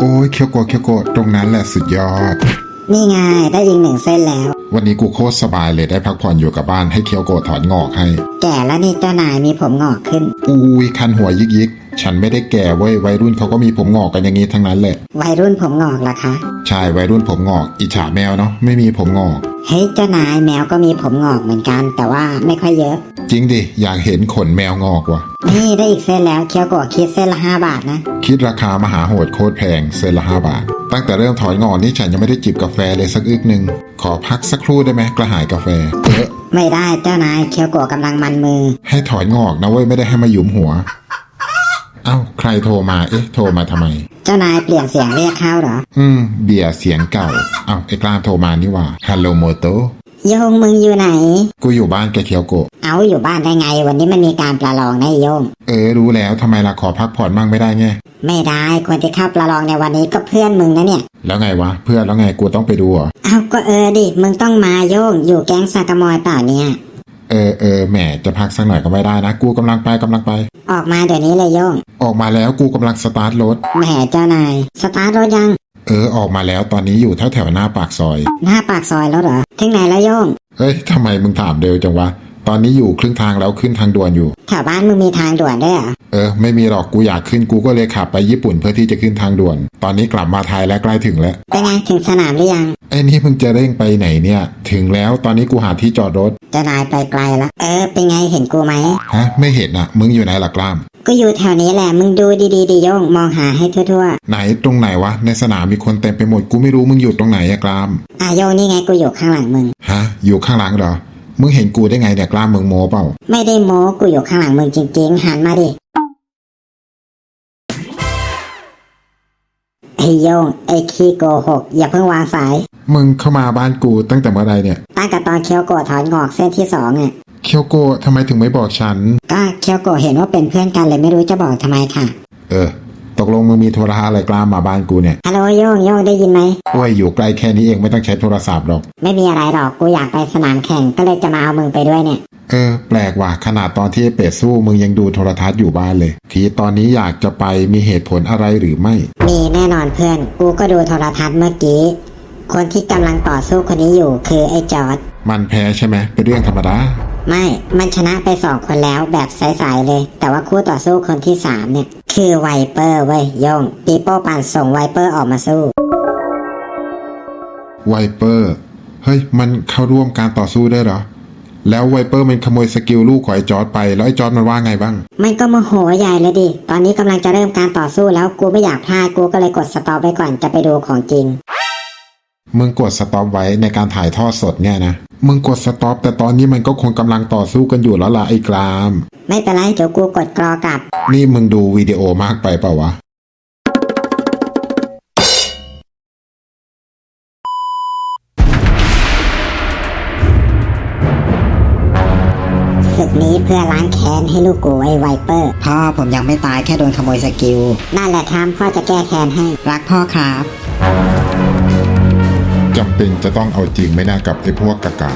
โอ้ยเคียวโกะเคียวโกะตรงนั้นแหละสุดยอด นี่ไงได้ยิงหนึ่งเส้นแล้ว วันนี้กูโคตรสบายเลยได้พักผ่อนอยู่กับบ้านให้เคียวโกะถอนงอกให้ แก่แล้วนี่เจ้านายมีผมงอกขึ้น อุ้ยคันหัวยิกยิกๆฉันไม่ได้แก่เว้ยวัยรุ่นเขาก็มีผมงอกกันอย่างนี้ทั้งนั้นแหละวัยรุ่นผมงอกเหรอคะ ใช่วัยรุ่นผมงอก อิจฉาแมวเนาะไม่มีผมงอก เฮ้ยเจ้านายแมวก็มีผมงอกเหมือนกันแต่ว่าไม่ค่อยเยอะ จริงดิ อยากเห็นขนแมวงอกว่ะ นี่ได้อีกเส้นแล้วเคียวโกะคิดเส้นละห้าบาทนะ คิดราคามหาโหดโคตรแพงเซนละห้าบาท ตั้งแต่เริ่มถอนงอกนี่ฉันยังไม่ได้จิบกาแฟเลยสักอึกหนึ่งขอพักสักครู่ได้ไหมกระหายกาแฟเออไม่ได้เจ้านายเคียวโกะกำลังมันมือ ให้ถอนงอกนะเว้ยไม่ได้ให้มาหยุมหัว เอ้าใครโทรมาเอ๊ะโทรมาทำไมเจ้านายเปลี่ยนเสียงเรียกเข้าเหรอ อืม เบียร์เสียงเก่า เอ้าไอ้กล้ามโทรมานี่หว่า ฮัลโหลโมโต โยงมึงอยู่ไหน กูอยู่บ้านแกเคียวโกะ เอาอยู่บ้านได้ไง วันนี้มันมีการประลองนะไอ้โยง เออ รู้แล้วทำไมล่ะขอพักผ่อนบ้างไม่ได้ไง ไม่ได้คนที่เข้าประลองในวันนี้ก็เพื่อนมึงนะเนี่ย แล้วไงวะ เพื่อนแล้วไงกูต้องไปดูเหรอ เอาก็เออดิ มึงต้องมาโยง อยู่แก๊งสากามอยเปล่าเนี่ย เออเออแหมจะพักสักหน่อยก็ไม่ได้นะ กูกำลังไปกำลังไป ออกมาเดี๋ยวนี้เลยโยงออกมาแล้วกูกำลังสตาร์ทรถ แหมเจ้านาย สตาร์ทรถยัง เออออกมาแล้วตอนนี้อยู่แถวแถวๆหน้าปากซอย หน้าปากซอยแล้วเหรอ ถึงไหนแล้วโยงเฮ้ยทำไมมึงถามเร็วจังวะ ตอนนี้อยู่ครึ่งทางแล้วขึ้นทางด่วนอยู่ แถวบ้านมึงมีทางด่วนด้วยเหรอ เออ ไม่มีหรอกกูอยากขึ้นกูก็เลยขับไปญี่ปุ่นเพื่อที่จะขึ้นทางด่วน ตอนนี้กลับมาไทยแล้วใกล้ถึงแล้วเป็นไงถึงสนามหรือยังไอ้นี่มึงจะเร่งไปไหนเนี่ย ถึงแล้วตอนนี้กูหาที่จอดรถเจ้านายไปไกลแล้วเออ เป็นไงเห็นกูไหม ฮะ ไม่เห็นอะ มึงอยู่ไหนล่ะกล้าม ก็อยู่แถวนี้แหละ มึงดูดีๆดิโยงมองหาให้ทั่วไหนตรงไหนวะในสนามมีคนเต็มไปหมดกูไม่รู้มึงอยู่ตรงไหนอะกล้าม ๆอะโยงนี่ไงกูอยู่ข้างหลังมึง ฮะ อยู่ข้างหลังเหรอ มึงเห็นกูได้ไงเนี่ยกล้ามมึงโม้เปล่า ไม่ได้โม้กูอยู่ข้างหลังมึงจริง ๆ หันมาดิไอ้โยงไอ้ขี้โกหกอย่าเพิ่งวางสาย มึงเข้ามาบ้านกูตั้งแต่เมื่อไรเนี่ย ตั้งแต่ตอนเคียวโกะถอนงอกเส้นที่สองอะเคียวโกะทำไมถึงไม่บอกฉัน ก็เคียวโกะเห็นว่าเป็นเพื่อนกันเลยไม่รู้จะบอกทำไมค่ะ เออ ตกลงมึงมีโทรหาอะไรกล้ามมาบ้านกูเนี่ยฮัลโหลโยงโยงได้ยินไหมโอ้ยอยู่ไกลแค่นี้เองไม่ต้องใช้โทรศัพท์หรอก ไม่มีอะไรหรอกกูอยากไปสนามแข่งก็เลยจะมาเอามึงไปด้วยเนี่ยเออแปลกว่ะขนาดตอนที่ไอ้เป็ดสู้มึงยังดูโทรทัศน์อยู่บ้านเลย ทีตอนนี้อยากจะไปมีเหตุผลอะไรหรือไม่ มีแน่นอนเพื่อน กูก็ดูโทรทัศน์เมื่อกี้ คนที่กำลังต่อสู้คนนี้อยู่คือไอ้จอร์ดมันแพ้ใช่ไหมเป็นเรื่องธรรมดา ไม่ มันชนะไปสองคนแล้วแบบใสๆเลย แต่ว่าคู่ต่อสู้คนที่สามเนี่ย คือไวเปอร์เว้ยโยงปีโป้ปั่นส่งไวเปอร์ออกมาสู้ไวเปอร์เฮ้ย มันเข้าร่วมการต่อสู้ได้เหรอ แล้วไวเปอร์มันขโมยสกิลลูกของไอ้จอร์ดไป แล้วไอ้จอร์ดมันว่าไงบ้าง มันก็โมโหใหญ่เลยดิ ตอนนี้กำลังจะเริ่มการต่อสู้แล้วกูไม่อยากพลาดกูก็เลยกดสต็อปไปก่อนจะไปดูของจริง มึงกดสต็อปไว้ในการถ่ายทอดสดเนี่ยนะ มึงกดสต็อปแต่ตอนนี้มันก็คงกำลังต่อสู้กันอยู่แล้วล่ะไอ้กราม ไม่เป็นไรเดี๋ยวกูกดกรอกลับ นี่มึงดูวิดีโอมากไปเปล่าวะ ศึกนี้เพื่อล้างแค้นให้ลูกกูไอ้ไวเปอร์ พ่อผมยังไม่ตายแค่โดนขโมยสกิล นั่นแหละครับพ่อจะแก้แค้นให้ รักพ่อครับ จำเป็นจะต้องเอาจริงไม่น่ากับไอ้พวกกากา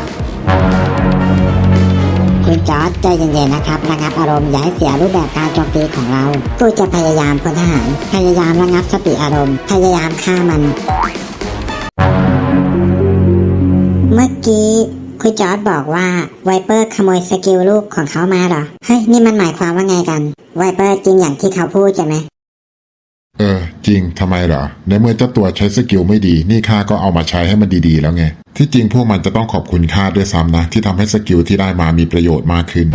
คุณจอร์จใจเย็นๆนะครับระงับอารมณ์อย่าให้เสียรูปแบบการโจมตีของเรากูจะพยายามพลทหารพยายามระงับสติอารมณ์ พยายามฆ่ามัน เมื่อกี้คุณจอร์จบอกว่าไวเปอร์ขโมยสกิลลูกของเขามาเหรอ เฮ้ย นี่มันหมายความว่าไงกัน ไวเปอร์จริงอย่างที่เขาพูดใช่ไหม เออ จริงทำไมเหรอ ในเมื่อเจ้าตัวใช้สกิลไม่ดี นี่ข้าก็เอามาใช้ให้มันดีๆ แล้วไง ที่จริงพวกมันจะต้องขอบคุณข้าด้วยซ้ำนะ ที่ทำให้สกิลที่ได้มามีประโยชน์มากขึ้น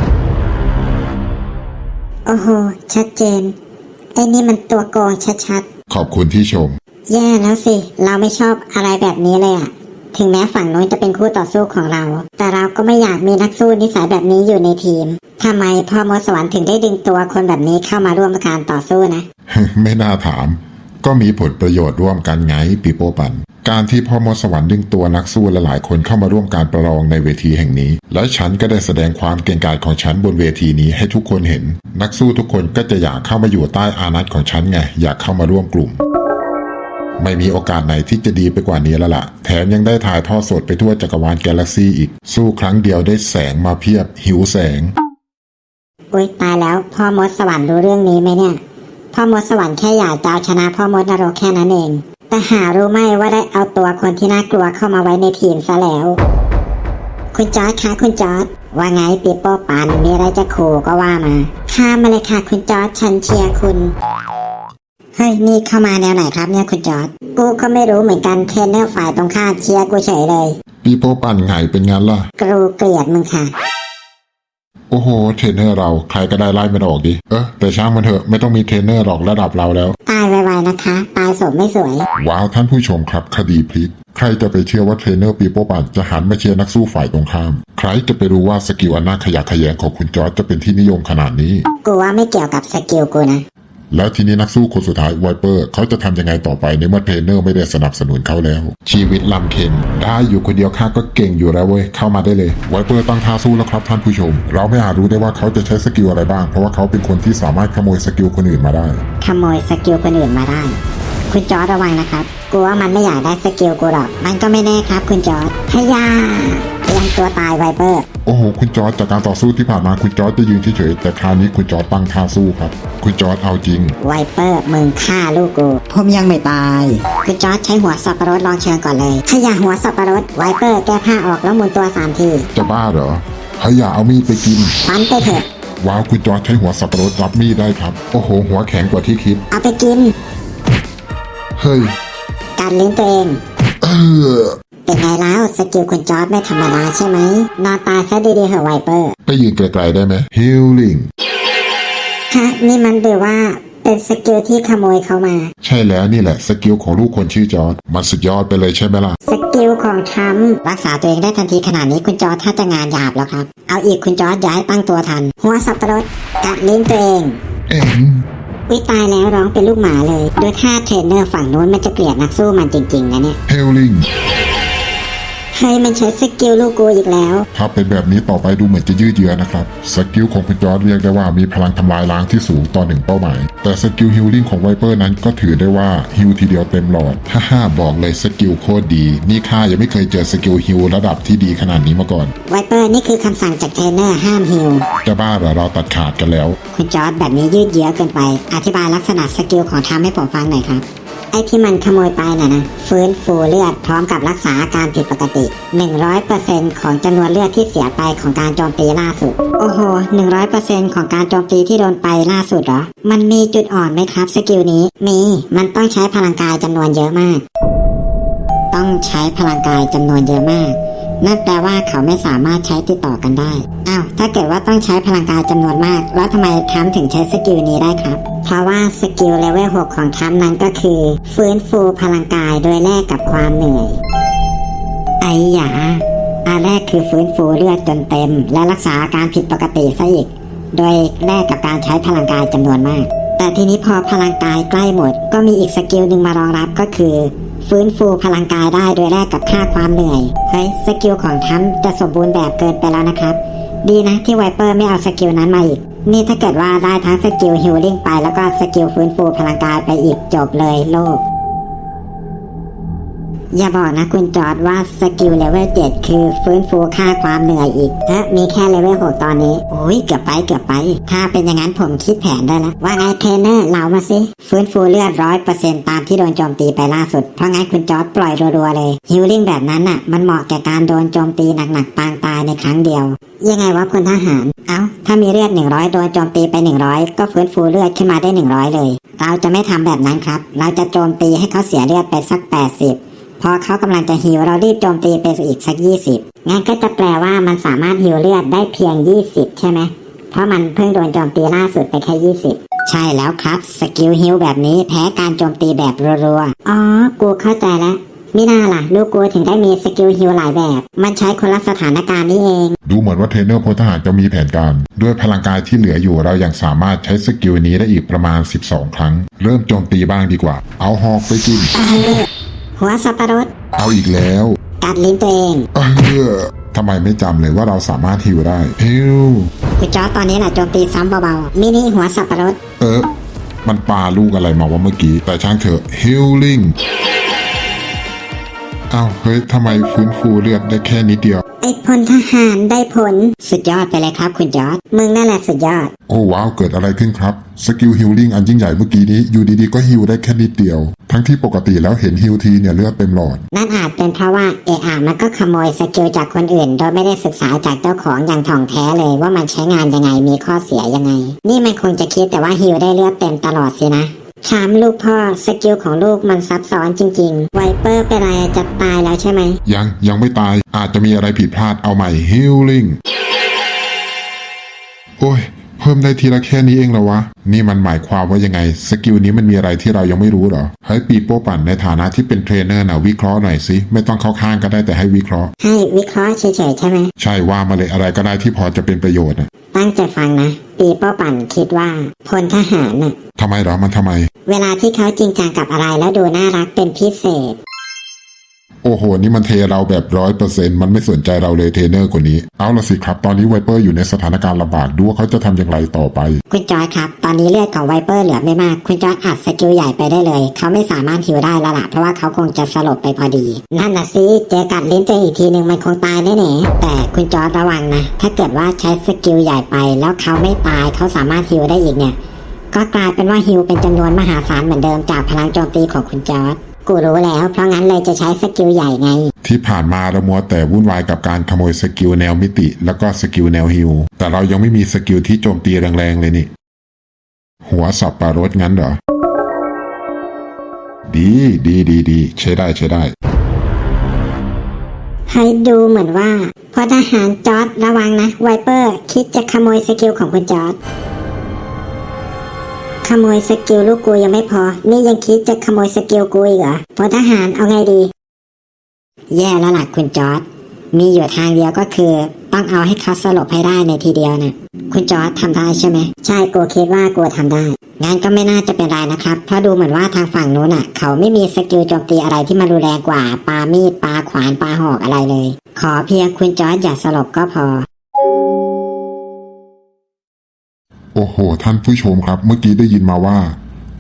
โอ้โห ชัดเจน ไอ้นี่มันตัวโกงชัดขอบคุณที่ชม ๆ แย่แล้วสิ เราไม่ชอบอะไรแบบนี้เลยอะถึงแม้ฝั่งโน้นจะเป็นคู่ต่อสู้ของเรา แต่เราก็ไม่อยากมีนักสู้นิสัยแบบนี้อยู่ในทีม ทำไมพ่อมดสวรรค์ถึงได้ดึงตัวคนแบบนี้เข้ามาร่วมการต่อสู้นะ ไม่น่าถาม ก็มีผลประโยชน์ร่วมกันไงปีโป้ปัน การที่พ่อมดสวรรค์ดึงตัวนักสู้ลหลายคนเข้ามาร่วมการประลองในเวทีแห่งนี้ และฉันก็ได้แสดงความเก่งกาจของฉันบนเวทีนี้ให้ทุกคนเห็น นักสู้ทุกคนก็จะอยากเข้ามาอยู่ใต้อานัตของฉันไง อยากเข้ามาร่วมกลุ่ม ไม่มีโอกาสไหนที่จะดีไปกว่านี้แล้วล่ะ แถมยังได้ถ่ายทอดสดไปทั่วจักรวาลกาแล็กซี่อีก สู้ครั้งเดียวได้แสงมาเพียบ หิวแสง อุ้ยตายแล้ว พ่อมดสวรรค์รู้เรื่องนี้ไหมเนี่ย พ่อมดสวรรค์แค่อยากจะเอาชนะพ่อมดนรกแค่นั้นเอง แต่หารู้ไหมว่าได้เอาตัวคนที่น่ากลัวเข้ามาไว้ในทีมซะแล้ว คุณจอร์ดคะคุณจอร์ดว่าไงปีโป้ปันมีอะไรจะขู่ก็ว่ามาข้ามมาเลยค่ะคุณจอร์ดฉันเชียร์คุณเฮ้ยนี่เข้ามาแนวไหนครับเนี่ยคุณจอร์ดกูก็ไม่รู้เหมือนกันเทรนเนอร์ฝ่ายตรงข้ามเชียร์กูเฉยเลยปีโป้ปั่นไงเป็นงั้นล่ะ กรูเกลียดมึงค่ะ โอ้โห เทรนเนอร์เราใครก็ได้ไล่มันออกดิ เออแต่ช่างมันเถอะไม่ต้องมีเทรนเนอร์หรอกระดับเราแล้ว ตายไวๆนะคะ ตายสมไม่สวย ว้าวท่านผู้ชมครับคดีพลิก ใครจะไปเชื่อว่าเทรนเนอร์ปีโป้ปั่นจะหันมาเชียร์นักสู้ฝ่ายตรงข้าม ใครจะไปรู้ว่าสกิลอันน่าขยะแขยงของคุณจอร์จจะเป็นที่นิยมขนาดนี้ กูว่าไม่เกี่ยวกับสกิลกูนะ แล้วทีนี้นักสู้คนสุดท้ายไวเปอร์เขาจะทำยังไงต่อไปในเมื่อเทรนเนอร์ไม่ได้สนับสนุนเขาแล้ว ชีวิตลำเค็ญได้อยู่คนเดียวข้าก็เก่งอยู่แล้วเว้ยเข้ามาได้เลยไวเปอร์ตั้งท่าสู้แล้วครับท่านผู้ชม เราไม่อาจรู้ได้ว่าเขาจะใช้สกิลอะไรบ้าง เพราะว่าเขาเป็นคนที่สามารถขโมยสกิลคนอื่นมาได้ขโมยสกิลคนอื่นมาได้ คุณจอร์ดระวังนะครับกูว่ามันไม่อยากได้สกิลกูหรอก มันก็ไม่แน่ครับ คุณจอร์ดพยาเตรียมตัวตายไวเปอร์ โอ้โห คุณจอร์จจากการต่อสู้ที่ผ่านมาคุณจอร์จจะยืนเฉยๆแต่คราวนี้คุณจอร์จตั้งท่าสู้ครับ คุณจอร์จเอาจริง ไวเปอร์มึงฆ่าลูกกู ผมยังไม่ตาย คุณจอร์ดใช้หัวสับปะรดลองเชิงก่อนเลยขยะหัวสับปะรดไวเปอร์แก้ผ้าออกแล้วหมุนตัวสามทีจะบ้าเหรอเฮ้ยอย่าเอามีดไปกินฟันไปเถอะว้าวคุณจอร์จใช้หัวสับปะรดรับมีดได้ครับ โอ้โห หัวแข็งกว่าที่คิด เอาไปกิน เฮ้ยกัดลิ้นตัวเอง เออ เป็นไงแล้วสกิลคุณจอร์ดไม่ธรรมดาใช่ไหมนอนตายซะดีๆเหอะไวเปอร์ ไปยืนไกลๆได้ไหมฮิลลิ่งฮะนี่มันหรือว่าเป็นสกิลที่ขโมยเขามา ใช่แล้วนี่แหละสกิลของลูกคนชื่อจอร์ดมันสุดยอดไปเลยใช่ไหมล่ะ สกิลของทรัมป์รักษาตัวเองได้ทันทีขนาดนี้คุณจอร์จถ้าจะงานหยาบแล้วครับ เอาอีกคุณจอร์จย้ายตั้งตัวทัน หัวสับปะรดกัดลิ้นตัวเอง เอ็ง วิตายแล้วร้องเป็นลูกหมาเลย โดยถ้าเทรนเนอร์ฝั่งนู้นมันจะเกลียดนักสู้มันจริงๆนะเนี่ย ฮลลิ่งเฮ้ยมันใช้สกิลลูกกูอีกแล้ว ถ้าเป็นแบบนี้ต่อไปดูเหมือนจะยืดเยื้อนะครับ สกิลของคุณจอร์ดเรียกได้ว่ามีพลังทำลายล้างที่สูงต่อหนึ่งเป้าหมาย แต่สกิลฮิลลิ่งของไวเปอร์นั้นก็ถือได้ว่าฮิลทีเดียวเต็มหลอดฮ่าฮ่าบอกเลยสกิลโคตรดี นี่ข้ายังไม่เคยเจอสกิลฮิลระดับที่ดีขนาดนี้มาก่อน ไวเปอร์นี่คือคำสั่งจากเทรนเนอร์ห้ามฮิลจะบ้าเหรอเราตัดขาดกันแล้ว คุณจอร์จแบบนี้ยืดเยื้อเกินไป อธิบายลักษณะสกิลของทำให้ผมฟังหน่อยครับ ไอ้ที่มันขโมยไปน่ะนะฟื้นฟูเลือดพร้อมกับรักษาอาการผิดปกติ 100%ของจำนวนเลือดที่เสียไปของการโจมตีล่าสุด โอ้โห 100%ของการโจมตีที่โดนไปล่าสุดเหรอ มันมีจุดอ่อนไหมครับสกิลนี้ มี มันต้องใช้พลังกายจำนวนเยอะมาก ต้องใช้พลังกายจำนวนเยอะมากนั่นแปลว่าเขาไม่สามารถใช้ติดต่อกันได้ อ้าว ถ้าเกิดว่าต้องใช้พลังกายจำนวนมาก แล้วทำไมทัมถึงใช้สกิลนี้ได้ครับ เพราะว่าสกิลเลเวล6ของทัมนั้นก็คือ ฟื้นฟูพลังกายโดยแลกกับความเหนื่อย ไอ้หยาอันแรกคือฟื้นฟูเลือดจนเต็ม และรักษาอาการผิดปกติซะอีก โดยแลกกับการใช้พลังกายจำนวนมาก แต่ทีนี้พอพลังกายใกล้หมด ก็มีอีกสกิลหนึ่งมารองรับก็คือ ฟื้นฟูพลังกายได้โดยแลกกับค่าความเหนื่อย เฮ้ยสกิลของทัมจะสมบูรณ์แบบเกินไปแล้วนะครับ ดีนะที่ไวเปอร์ไม่เอาสกิลนั้นมาอีก นี่ถ้าเกิดว่าได้ทั้งสกิลฮิลลิ่งไปแล้วก็สกิลฟื้นฟูพลังกายไปอีกจบเลยโลก อย่าบอกนะคุณจอร์ดว่าสกิลเลเวล7คือฟื้นฟูค่าความเหนื่อยอีกเอ๊ะมีแค่เลเวล6ตอนนี้โอ้ยเกือบไปเกือบไป ถ้าเป็นอย่างนั้นผมคิดแผนได้แล้วว่าไงเทรนเนอร์เล่ามาสิฟื้นฟูเลือดร้อยเปอร์เซ็นต์ตามที่โดนโจมตีไปล่าสุด เพราะงั้นคุณจอร์ดปล่อยรัวๆเลยฮิลลิ่งแบบนั้นน่ะมันเหมาะแก่การโดนโจมตีหนักๆปางตายในครั้งเดียว ยังไงวะพลทหาร เอา้า ถ้ามีเลือด100โดนโจมตีไป100ก็ฟื้นฟูเลือดขึ้นมาได้100เลย เราจะไม่ทำแบบนั้นครับ เราจะโจมตีให้เขาเสียเลือดไปสัก80 พอเขากำลังจะฮิวเรารีบโจมตีไปอีกสัก 20 งั้นก็จะแปลว่ามันสามารถฮิวเลือดได้เพียง 20 ใช่ไหม เพราะมันเพิ่งโดนโจมตีล่าสุดไปแค่ 20 ใช่แล้วครับ สกิลฮิลแบบนี้แพ้การโจมตีแบบรัวๆ อ๋อ กูเข้าใจแล้วมิน่าล่ะ ลูกกูถึงได้มีสกิลฮิลหลายแบบ มันใช้คนละสถานการณ์นี่เอง ดูเหมือนว่าเทรนเนอร์พลทหารจะมีแผนการ ด้วยพลังกายที่เหลืออยู่เรายังสามารถใช้สกิลนี้ได้อีกประมาณ 12 ครั้ง เริ่มโจมตีบ้างดีกว่า เอาหอกไปกิน หัวสับปะรด เอาอีกแล้วกัดลิ้นตัวเองเออทำไมไม่จำเลยว่าเราสามารถฮิวได้ฮิวคุณจอร์จตอนนี้แหละโจมตีซ้ำเบาๆมินิหัวสับปะรด เออมันปาลูกอะไรมาวะเมื่อกี้ แต่ช่างเถอะฮิลลิ่งอ้าวเฮ้ยทำไมฟื้นฟูเลือดได้แค่นิดเดียว ไออ้พลทหารได้ผล สุดยอดไปเลยครับ คุณจอร์ดมึงนั่นแหละสุดยอด โอ้ว้าวเกิดอะไรขึ้นครับ สกิลฮิลลิ่งอันยิ่งใหญ่เมื่อกี้นี้อยู่ดีๆก็ฮิลได้แค่นิดเดียว ทั้งที่ปกติแล้วเห็นฮิลทีเนี่ยเลือดเต็มหลอด นั่นอาจเป็นเพราะว่าเออามันก็ขโมยสกิลจากคนอื่น โดยไม่ได้ศึกษาจากเจ้าของอย่างถ่องแท้เลยว่ามันใช้งานยังไงมีข้อเสียยังไง นี่มันคงจะคิดแต่ว่าฮิลได้เลือดเต็มตลอดสินะ ถามลูกพ่อสกิลของลูกมันซับซ้อนจริงๆ ไวเปอร์เป็นไรจะตายแล้วใช่ไหม ยังยังไม่ตายอาจจะมีอะไรผิดพลาดเอาใหม่ฮิลลิ่งโอ้ย เพิ่มได้ทีละแค่นี้เองเหรอวะ นี่มันหมายความว่ายังไง สกิลนี้มันมีอะไรที่เรายังไม่รู้เหรอ ให้ปีโป้ปั่นในฐานะที่เป็นเทรนเนอร์นะวิเคราะห์หน่อยสิ ไม่ต้องเข้าข้างก็ได้แต่ให้วิเคราะห์ ให้วิเคราะห์เฉยๆใช่ไหม ใช่ว่ามาเลยอะไรก็ได้ที่พอจะเป็นประโยชน์นะตั้งใจฟังนะ ปีโป้ปั่นคิดว่าพลทหารน่ะทำไมเหรอมันทำไม เวลาที่เขาจริงจังกับอะไรแล้วดูน่ารักเป็นพิเศษ โอ้โห นี่มันเทเราแบบร้อยเปอร์เซ็นต์มันไม่สนใจเราเลยเทรนเนอร์คนนี้ เอาละสิครับ ตอนนี้ไวเปอร์อยู่ในสถานการณ์ลำบากดูว่าเขาจะทำอย่างไรต่อไป คุณจอยครับ ตอนนี้เลือดของไวเปอร์เหลือไม่มาก คุณจอยอัดสกิลใหญ่ไปได้เลย เขาไม่สามารถฮิวได้แล้วล่ะ เพราะว่าเขาคงจะสลบไปพอดี นั่นน่ะสิเจอกัดลิ้นตัวเองอีกทีหนึ่งมันคงตายแน่ๆแต่คุณจอยระวังนะ ถ้าเกิดว่าใช้สกิลใหญ่ไป แล้วเขาไม่ตายเขาสามารถฮิวได้อีกเนี่ย ก็กลายเป็นว่าฮิวเป็นจำนวนมหาศาลเหมือนเดิมจากพลังโจมตีของคุณจอร์ด กูรู้แล้ว เพราะงั้นเลยจะใช้สกิลใหญ่ไง ที่ผ่านมาเรามัวแต่วุ่นวายกับการขโมยสกิลแนวมิติ แล้วก็สกิลแนวฮิลแต่เรายังไม่มีสกิลที่โจมตีแรงๆเลยนี่ หัวสับปะรดงั้นเหรอ ดีดีดีดีใช้ได้ใช้ได้ ให้ดูเหมือนว่าพลทหารจอร์ดระวังนะไวเปอร์ คิดจะขโมยสกิลของคุณจอร์ด ขโมยสกิลลูกกูยังไม่พอ นี่ยังคิดจะขโมยสกิลกูอีกเหรอพลทหารเอาไงดี แย่แล้วล่ะคุณจอร์ดมีอยู่ทางเดียวก็คือ ต้องเอาให้เขาสลบให้ได้ในทีเดียวนะคุณจอร์ดทำได้ใช่ไหม ใช่กูคิดว่ากูทำได้งั้นก็ไม่น่าจะเป็นไรนะครับ เพราะดูเหมือนว่าทางฝั่งนู้นอะ เขาไม่มีสกิลโจมตีอะไรที่มันรุนแรงกว่าปามีดปาขวานปาหอกอะไรเลย ขอเพียงคุณจอร์ดอย่าสลบก็พอ โอ้โห ท่านผู้ชมครับ เมื่อกี้ได้ยินมาว่า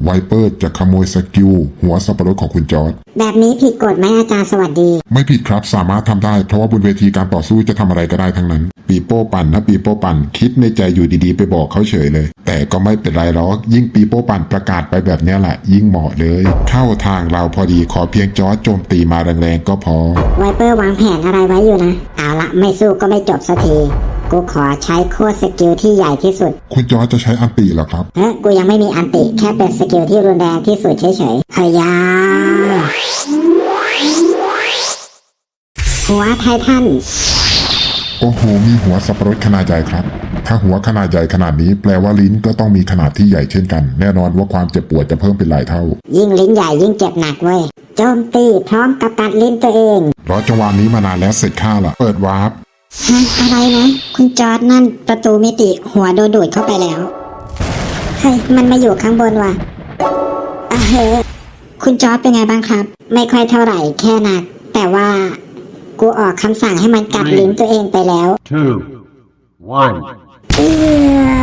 ไวเปอร์จะขโมยสกิลหัวสับปะรดของคุณจอร์ดแบบนี้ผิดกฎไหมอาจารย์สวัสดี ไม่ผิดครับสามารถทำได้ เพราะว่าบนเวทีการต่อสู้จะทำอะไรก็ได้ทั้งนั้น ปีโป้ปั่นนะปีโป้ปั่นคิดในใจอยู่ดีๆ ไปบอกเขาเฉยเลย แต่ก็ไม่เป็นไรหรอกยิ่งปีโป้ปั่นประกาศไปแบบเนี้ยแหละ ยิ่งเหมาะเลย เข้าทางเราพอดีขอเพียงจอร์จโจมตีมาแรงๆก็พอไวเปอร์วางแผนอะไรไว้อยู่นะเอาละไม่สู้ก็ไม่จบสักทีกูขอใช้โคตรสกิลที่ใหญ่ที่สุด คุณจอร์จจะใช้อันติเหรอครับเฮ้ยกูยังไม่มีอันติแค่เป็นสกิลที่รุนแรงที่สุดเฉยๆพยาหัวไททัน โอ้โห มีหัวสับปะรดขนาดใหญ่ครับ ถ้าหัวขนาดใหญ่ขนาดนี้แปลว่าลิ้นก็ต้องมีขนาดที่ใหญ่เช่นกัน แน่นอนว่าความเจ็บปวดจะเพิ่มเป็นหลายเท่า ยิ่งลิ้นใหญ่ยิ่งเจ็บหนักเว้ย โจมตีพร้อมกับกัดลิ้นตัวเอง รอจังหวะนี้มานานแล้วเสร็จข้าละเปิดวาร์ปฮะอะไรนะ คุณจอร์ดนั่นประตูมิติหัวโดนดูดเข้าไปแล้ว เฮ้ย มันมาอยู่ข้างบนว่ะอะเฮ้ยคุณจอร์ดเป็นไงบ้างครับ ไม่ค่อยเท่าไหร่แค่หนัก แต่ว่า กูออกคำสั่งให้มันกัดลิ้นตัวเองไปแล้ว two, one. เอื้อ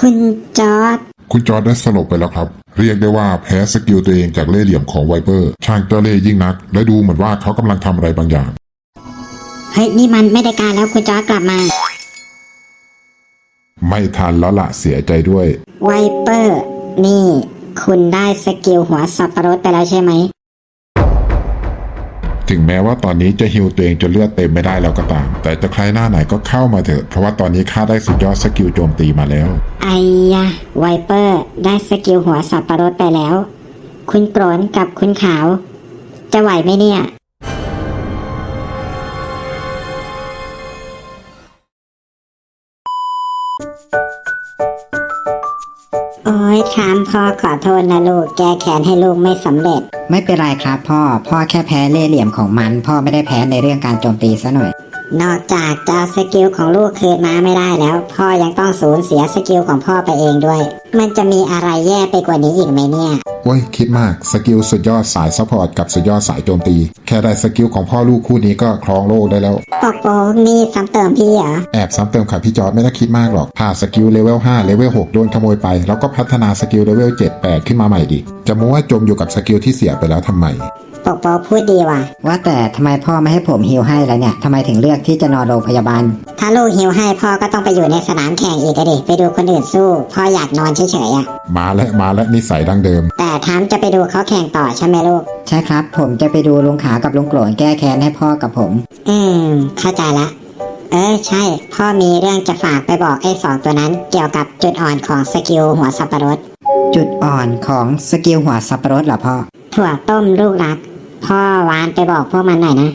คุณจอร์ดคุณจอร์จได้สลบไปแล้วครับ เรียกได้ว่าแพ้สกิลตัวเองจากเล่ห์เหลี่ยมของไวเปอร์ ช่างเจ้าเล่ห์ยิ่งนัก และดูเหมือนว่าเขากำลังทำอะไรบางอย่าง เฮ้ย นี่มันไม่ได้การแล้วคุณจอร์ดกลับมา ไม่ทันแล้วละเสียใจด้วย ไวเปอร์ นี่ คุณได้สกิลหัวสับปะรดไปแล้วใช่ไหม ถึงแม้ว่าตอนนี้จะฮิวตัวเองจนเลือดเต็มไม่ได้แล้วก็ตาม แต่จะใครหน้าไหนก็เข้ามาเถอะ เพราะว่าตอนนี้ข้าได้สุดยอดสกิลโจมตีมาแล้ว ไอ้ยะไวเปอร์ ได้สกิลหัวสับปะรดไปแล้ว คุณโกรนกับคุณขาว จะไหวไหมเนี่ย โอ้ยถามพ่อขอโทษนะลูก แก้แค้นให้ลูกไม่สำเร็จ ไม่เป็นไรครับพ่อ พ่อแค่แพ้เล่ห์เหลี่ยมของมัน พ่อไม่ได้แพ้ในเรื่องการโจมตีซะหน่อย นอกจากจะเอาสกิลของลูกคืนมาไม่ได้แล้ว พ่อยังต้องสูญเสียสกิลของพ่อไปเองด้วย มันจะมีอะไรแย่ไปกว่านี้อีกไหมเนี่ย โอ้ยคิดมาก สกิลสุดยอดสายซัพพอร์ตกับสุดยอดสายโจมตี แค่ได้สกิลของพ่อลูกคู่นี้ก็ครองโลกได้แล้วปอกโป๊กนี่ซ้ำเติมพี่เหรอ แอบซ้ำเติมค่ะพี่จอร์ดไม่ต้องคิดมากหรอกถ้าสกิลเลเวล5เลเวล6โดนขโมยไป แล้วก็พัฒนาสกิลเลเวล7ลกๆขึ้นมาใหม่ดิจะมัวจมอยู่กับสกิลที่เสียไปแล้วทำไมปกโปกพูดดีว่ะ ว่าแต่ทำไมพ่อไม่ให้ผมฮิวให้แล้วเนี่ยทำไมถึงเลือกที่จะนอนโรงพยาบาล ถ้าลูกหิวให้พ่อก็ต้องไปอยู่ในสนามแข่งอีกอะดิไปดูคนอื่นสู้ พ่ออยากนอนเฉยๆอะมาและมาและนิสัยดั้งเดิม แต่ทามจะไปดูเขาแข่งต่อใช่ไหมลูก ใช่ครับ ผมจะไปดูลุงขากับลุงโกรนแก้แค้นให้พ่อกับผม อืม เข้าใจละ เออใช่ พ่อมีเรื่องจะฝากไปบอกไอ้สองตัวนั้น เกี่ยวกับจุดอ่อนของสกิลหัวสับปะรด จุดอ่อนของสกิลหัวสับปะรดเหรอพ่อ ถั่วต้มลูกรัก พ่อวานไปบอกพวกมันหน่อยนะ